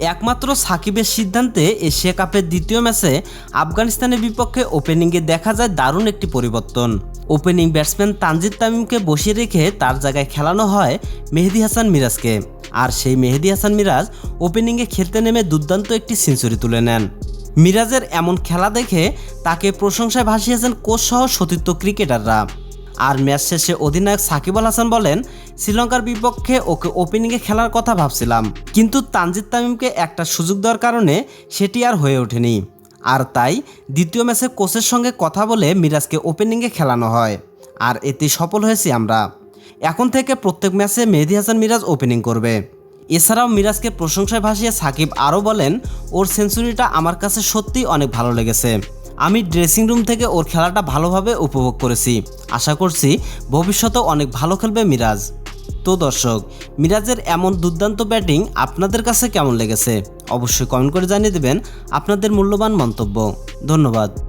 একমাত্র সাকিবের সিদ্ধান্তে এশিয়া কাপের দ্বিতীয় ম্যাচে আফগানিস্তানের বিপক্ষে ওপেনিংয়ে দেখা যায় দারুণ একটি পরিবর্তন। ওপেনিং ব্যাটসম্যান তানজিদ তামিমকে বসিয়ে রেখে তার জায়গায় খেলানো হয় মেহেদি হাসান মিরাজকে। আর সেই মেহেদি হাসান মিরাজ ওপেনিংয়ে খেলতে নেমে দুর্দান্ত একটি সেঞ্চুরি তুলে নেন। মিরাজের এমন খেলা দেখে তাকে প্রশংসায় ভাসিয়েছেন কোচ সহ সতীর্থ ক্রিকেটাররা। আর ম্যাচ শেষে অধিনায়ক সাকিব আল হাসান বলেন, শ্রীলঙ্কার বিপক্ষে ওকে ওপেনিংয়ে খেলার কথা ভাবছিলাম। কিন্তু তানজিদ তামিমকে একটা সুযোগ দেওয়ার কারণে সেটি আর হয়ে ওঠেনি। আর তাই দ্বিতীয় ম্যাচে কোচের সঙ্গে কথা বলে মিরাজকে ওপেনিংয়ে খেলানো হয়। আর এতে সফল হয়েছি আমরা। এখন থেকে প্রত্যেক ম্যাচে মেহেদি হাসান মিরাজ ওপেনিং করবে। এছাড়াও মিরাজকে প্রশংসায় ভাসিয়ে সাকিব আরও বলেন, ওর সেঞ্চুরিটা আমার কাছে সত্যিই অনেক ভালো লেগেছে। আমি ড্রেসিং রুম থেকে ওর খেলাটা ভালোভাবে উপভোগ করেছি। আশা করছি ভবিষ্যতে অনেক ভালো খেলবে মিরাজ। তো দর্শক, মিরাজের এমন দুর্দান্ত ব্যাটিং আপনাদের কাছে কেমন লেগেছে? অবশ্যই কমেন্ট করে জানিয়ে দেবেন আপনাদের মূল্যবান মন্তব্য। ধন্যবাদ।